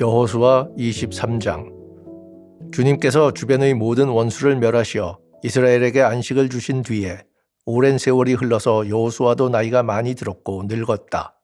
여호수아 23장 주님께서 주변의 모든 원수를 멸하시어 이스라엘에게 안식을 주신 뒤에 오랜 세월이 흘러서 여호수아도 나이가 많이 들었고 늙었다.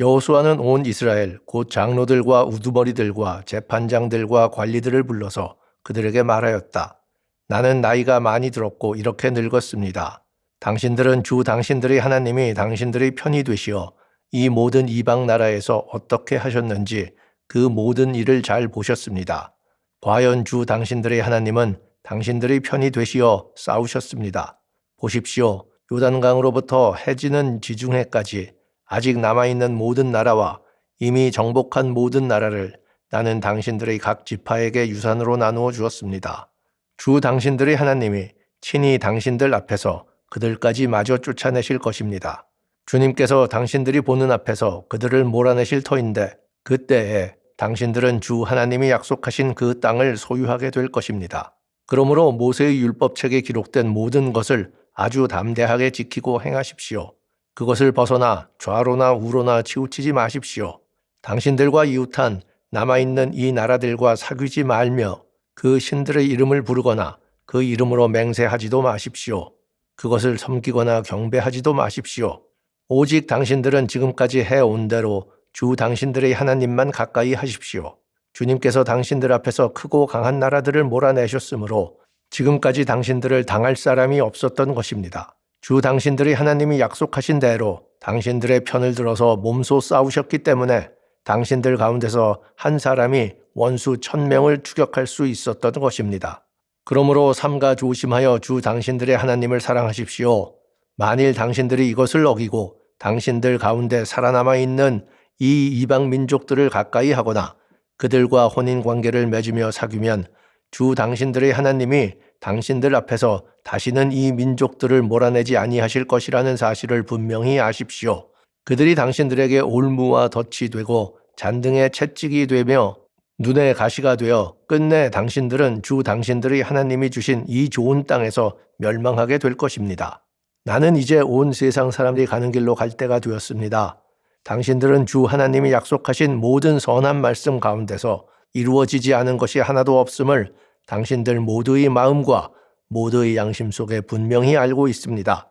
여호수아는 온 이스라엘 곧 장로들과 우두머리들과 재판장들과 관리들을 불러서 그들에게 말하였다. 나는 나이가 많이 들었고 이렇게 늙었습니다. 당신들은 주 당신들의 하나님이 당신들의 편이 되시어 이 모든 이방 나라에서 어떻게 하셨는지 그 모든 일을 잘 보셨습니다. 과연 주 당신들의 하나님은 당신들의 편이 되시어 싸우셨습니다. 보십시오. 요단강으로부터 해지는 지중해까지 아직 남아있는 모든 나라와 이미 정복한 모든 나라를 나는 당신들의 각 지파에게 유산으로 나누어 주었습니다. 주 당신들의 하나님이 친히 당신들 앞에서 그들까지 마저 쫓아내실 것입니다. 주님께서 당신들이 보는 앞에서 그들을 몰아내실 터인데 그때에 당신들은 주 하나님이 약속하신 그 땅을 소유하게 될 것입니다. 그러므로 모세의 율법책에 기록된 모든 것을 아주 담대하게 지키고 행하십시오. 그것을 벗어나 좌로나 우로나 치우치지 마십시오. 당신들과 이웃한 남아있는 이 나라들과 사귀지 말며 그 신들의 이름을 부르거나 그 이름으로 맹세하지도 마십시오. 그것을 섬기거나 경배하지도 마십시오. 오직 당신들은 지금까지 해온 대로 주 당신들의 하나님만 가까이 하십시오. 주님께서 당신들 앞에서 크고 강한 나라들을 몰아내셨으므로 지금까지 당신들을 당할 사람이 없었던 것입니다. 주 당신들의 하나님이 약속하신 대로 당신들의 편을 들어서 몸소 싸우셨기 때문에 당신들 가운데서 한 사람이 원수 천명을 추격할 수 있었던 것입니다. 그러므로 삼가 조심하여 주 당신들의 하나님을 사랑하십시오. 만일 당신들이 이것을 어기고 당신들 가운데 살아남아 있는 이 이방 민족들을 가까이 하거나 그들과 혼인 관계를 맺으며 사귀면 주 당신들의 하나님이 당신들 앞에서 다시는 이 민족들을 몰아내지 아니하실 것이라는 사실을 분명히 아십시오. 그들이 당신들에게 올무와 덫이 되고 잔등의 채찍이 되며 눈에 가시가 되어 끝내 당신들은 주 당신들의 하나님이 주신 이 좋은 땅에서 멸망하게 될 것입니다. 나는 이제 온 세상 사람들이 가는 길로 갈 때가 되었습니다. 당신들은 주 하나님이 약속하신 모든 선한 말씀 가운데서 이루어지지 않은 것이 하나도 없음을 당신들 모두의 마음과 모두의 양심 속에 분명히 알고 있습니다.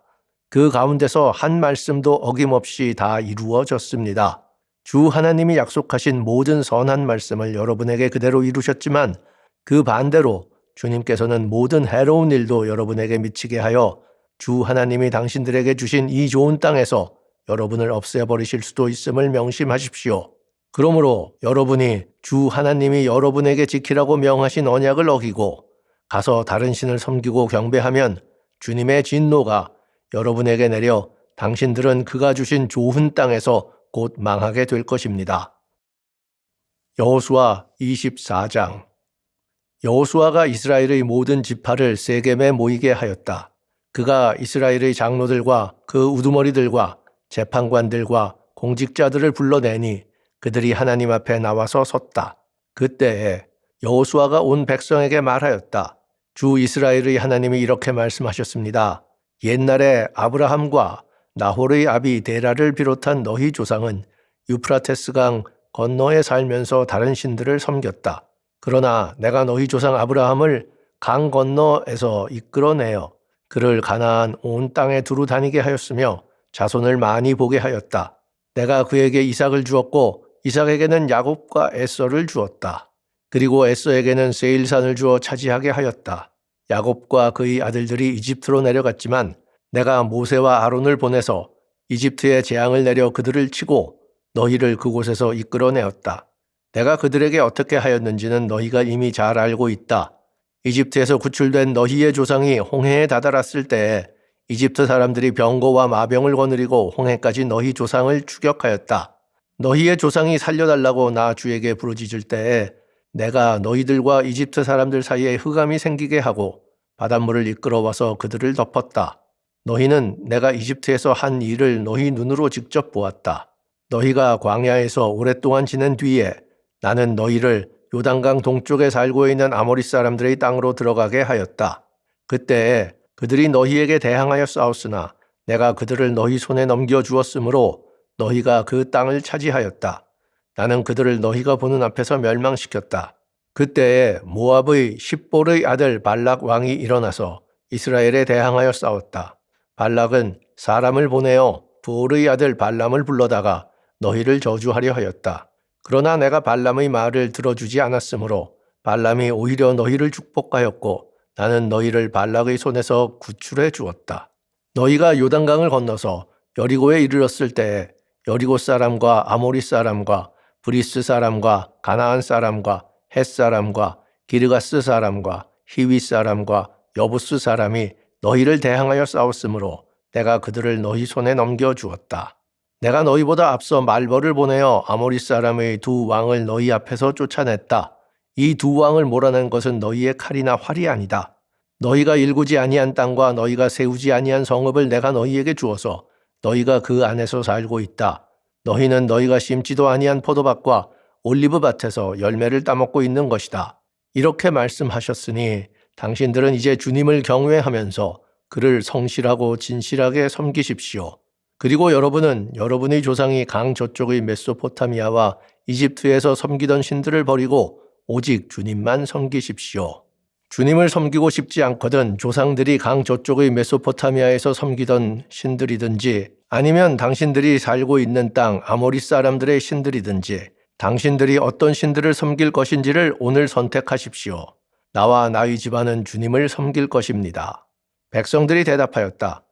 그 가운데서 한 말씀도 어김없이 다 이루어졌습니다. 주 하나님이 약속하신 모든 선한 말씀을 여러분에게 그대로 이루셨지만 그 반대로 주님께서는 모든 해로운 일도 여러분에게 미치게 하여 주 하나님이 당신들에게 주신 이 좋은 땅에서 여러분을 없애버리실 수도 있음을 명심하십시오. 그러므로 여러분이 주 하나님이 여러분에게 지키라고 명하신 언약을 어기고 가서 다른 신을 섬기고 경배하면 주님의 진노가 여러분에게 내려 당신들은 그가 주신 좋은 땅에서 곧 망하게 될 것입니다. 여호수아 24장 여호수아가 이스라엘의 모든 지파를 세겜에 모이게 하였다. 그가 이스라엘의 장로들과 그 우두머리들과 재판관들과 공직자들을 불러내니 그들이 하나님 앞에 나와서 섰다. 그때에 여호수아가 온 백성에게 말하였다. 주 이스라엘의 하나님이 이렇게 말씀하셨습니다. 옛날에 아브라함과 나홀의 아비 데라를 비롯한 너희 조상은 유프라테스강 건너에 살면서 다른 신들을 섬겼다. 그러나 내가 너희 조상 아브라함을 강 건너에서 이끌어내어 그를 가나안 온 땅에 두루 다니게 하였으며 자손을 많이 보게 하였다. 내가 그에게 이삭을 주었고 이삭에게는 야곱과 에서를 주었다. 그리고 에서에게는 세일산을 주어 차지하게 하였다. 야곱과 그의 아들들이 이집트로 내려갔지만 내가 모세와 아론을 보내서 이집트에 재앙을 내려 그들을 치고 너희를 그곳에서 이끌어내었다. 내가 그들에게 어떻게 하였는지는 너희가 이미 잘 알고 있다. 이집트에서 구출된 너희의 조상이 홍해에 다다랐을 때에 이집트 사람들이 병거와 마병을 거느리고 홍해까지 너희 조상을 추격하였다. 너희의 조상이 살려달라고 나 주에게 부르짖을 때에 내가 너희들과 이집트 사람들 사이에 흑암이 생기게 하고 바닷물을 이끌어와서 그들을 덮었다. 너희는 내가 이집트에서 한 일을 너희 눈으로 직접 보았다. 너희가 광야에서 오랫동안 지낸 뒤에 나는 너희를 요단강 동쪽에 살고 있는 아모리 사람들의 땅으로 들어가게 하였다. 그때에 그들이 너희에게 대항하여 싸웠으나 내가 그들을 너희 손에 넘겨 주었으므로 너희가 그 땅을 차지하였다. 나는 그들을 너희가 보는 앞에서 멸망시켰다. 그때에 모압의 십볼의 아들 발락 왕이 일어나서 이스라엘에 대항하여 싸웠다. 발락은 사람을 보내어 부올의 아들 발람을 불러다가 너희를 저주하려 하였다. 그러나 내가 발람의 말을 들어주지 않았으므로 발람이 오히려 너희를 축복하였고 나는 너희를 발락의 손에서 구출해 주었다. 너희가 요단강을 건너서 여리고에 이르렀을 때에 여리고 사람과 아모리 사람과 브리스 사람과 가나안 사람과 헷 사람과 기르가스 사람과 히위 사람과 여부스 사람이 너희를 대항하여 싸웠으므로 내가 그들을 너희 손에 넘겨 주었다. 내가 너희보다 앞서 말벌을 보내어 아모리 사람의 두 왕을 너희 앞에서 쫓아냈다. 이 두 왕을 몰아낸 것은 너희의 칼이나 활이 아니다. 너희가 일구지 아니한 땅과 너희가 세우지 아니한 성읍을 내가 너희에게 주어서 너희가 그 안에서 살고 있다. 너희는 너희가 심지도 아니한 포도밭과 올리브 밭에서 열매를 따먹고 있는 것이다. 이렇게 말씀하셨으니 당신들은 이제 주님을 경외하면서 그를 성실하고 진실하게 섬기십시오. 그리고 여러분은 여러분의 조상이 강 저쪽의 메소포타미아와 이집트에서 섬기던 신들을 버리고 오직 주님만 섬기십시오. 주님을 섬기고 싶지 않거든 조상들이 강 저쪽의 메소포타미아에서 섬기던 신들이든지 아니면 당신들이 살고 있는 땅 아모리 사람들의 신들이든지 당신들이 어떤 신들을 섬길 것인지를 오늘 선택하십시오. 나와 나의 집안은 주님을 섬길 것입니다. 백성들이 대답하였다.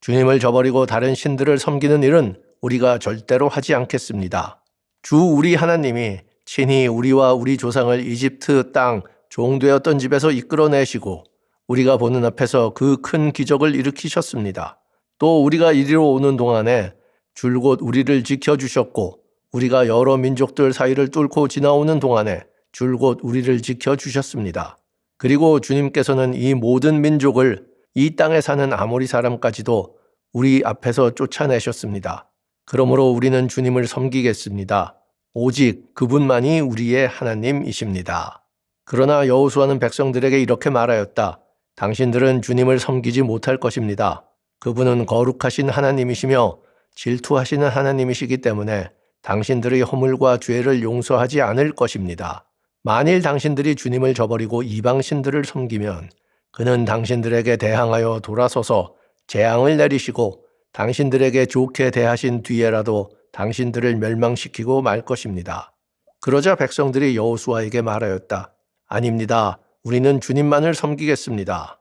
주님을 저버리고 다른 신들을 섬기는 일은 우리가 절대로 하지 않겠습니다. 주 우리 하나님이 친히 우리와 우리 조상을 이집트 땅 종되었던 집에서 이끌어내시고 우리가 보는 앞에서 그 큰 기적을 일으키셨습니다. 또 우리가 이리로 오는 동안에 줄곧 우리를 지켜주셨고 우리가 여러 민족들 사이를 뚫고 지나오는 동안에 줄곧 우리를 지켜주셨습니다. 그리고 주님께서는 이 모든 민족을 이 땅에 사는 아모리 사람까지도 우리 앞에서 쫓아내셨습니다. 그러므로 우리는 주님을 섬기겠습니다. 오직 그분만이 우리의 하나님이십니다. 그러나 여호수아는 백성들에게 이렇게 말하였다. 당신들은 주님을 섬기지 못할 것입니다. 그분은 거룩하신 하나님이시며 질투하시는 하나님이시기 때문에 당신들의 허물과 죄를 용서하지 않을 것입니다. 만일 당신들이 주님을 저버리고 이방 신들을 섬기면 그는 당신들에게 대항하여 돌아서서 재앙을 내리시고 당신들에게 좋게 대하신 뒤에라도 당신들을 멸망시키고 말 것입니다. 그러자 백성들이 여호수아에게 말하였다. 아닙니다. 우리는 주님만을 섬기겠습니다.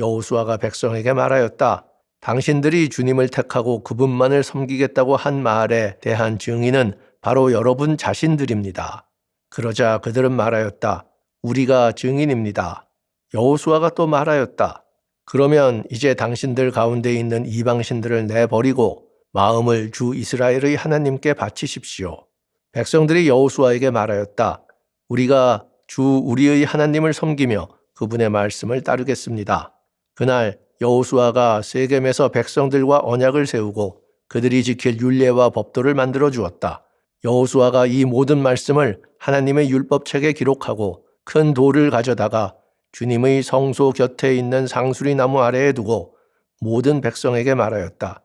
여호수아가 백성에게 말하였다. 당신들이 주님을 택하고 그분만을 섬기겠다고 한 말에 대한 증인은 바로 여러분 자신들입니다. 그러자 그들은 말하였다. 우리가 증인입니다. 여호수아가 또 말하였다. 그러면 이제 당신들 가운데 있는 이방신들을 내버리고 마음을 주 이스라엘의 하나님께 바치십시오. 백성들이 여호수아에게 말하였다. 우리가 주 우리의 하나님을 섬기며 그분의 말씀을 따르겠습니다. 그날 여호수아가 세겜에서 백성들과 언약을 세우고 그들이 지킬 율례와 법도를 만들어 주었다. 여호수아가 이 모든 말씀을 하나님의 율법책에 기록하고 큰 돌을 가져다가 주님의 성소 곁에 있는 상수리 나무 아래에 두고 모든 백성에게 말하였다.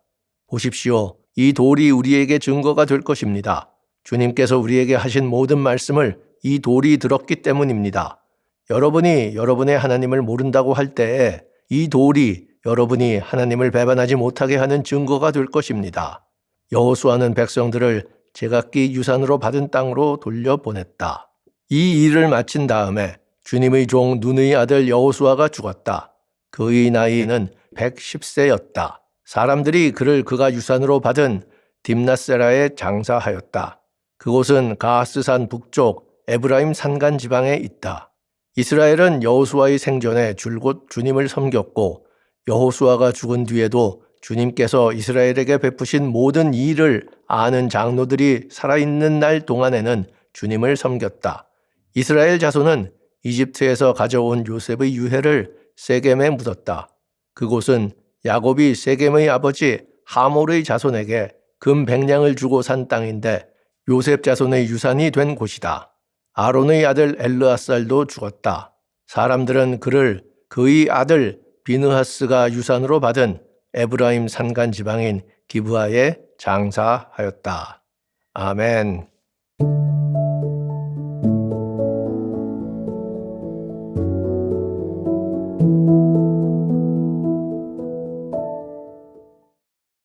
보십시오. 이 돌이 우리에게 증거가 될 것입니다. 주님께서 우리에게 하신 모든 말씀을 이 돌이 들었기 때문입니다. 여러분이 여러분의 하나님을 모른다고 할 때에 이 돌이 여러분이 하나님을 배반하지 못하게 하는 증거가 될 것입니다. 여호수아는 백성들을 제각기 유산으로 받은 땅으로 돌려보냈다. 이 일을 마친 다음에 주님의 종 눈의 아들 여호수아가 죽었다. 그의 나이는 110세였다. 사람들이 그를 그가 유산으로 받은 딥나세라에 장사하였다. 그곳은 가스산 북쪽 에브라임 산간 지방에 있다. 이스라엘은 여호수아의 생전에 줄곧 주님을 섬겼고 여호수아가 죽은 뒤에도 주님께서 이스라엘에게 베푸신 모든 일을 아는 장로들이 살아있는 날 동안에는 주님을 섬겼다. 이스라엘 자손은 이집트에서 가져온 요셉의 유해를 세겜에 묻었다. 그곳은 야곱이 세겜의 아버지 하몰의 자손에게 금 백냥을 주고 산 땅인데 요셉 자손의 유산이 된 곳이다. 아론의 아들 엘르아살도 죽었다. 사람들은 그를 그의 아들 비느하스가 유산으로 받은 에브라임 산간 지방인 기브아에 장사하였다. 아멘.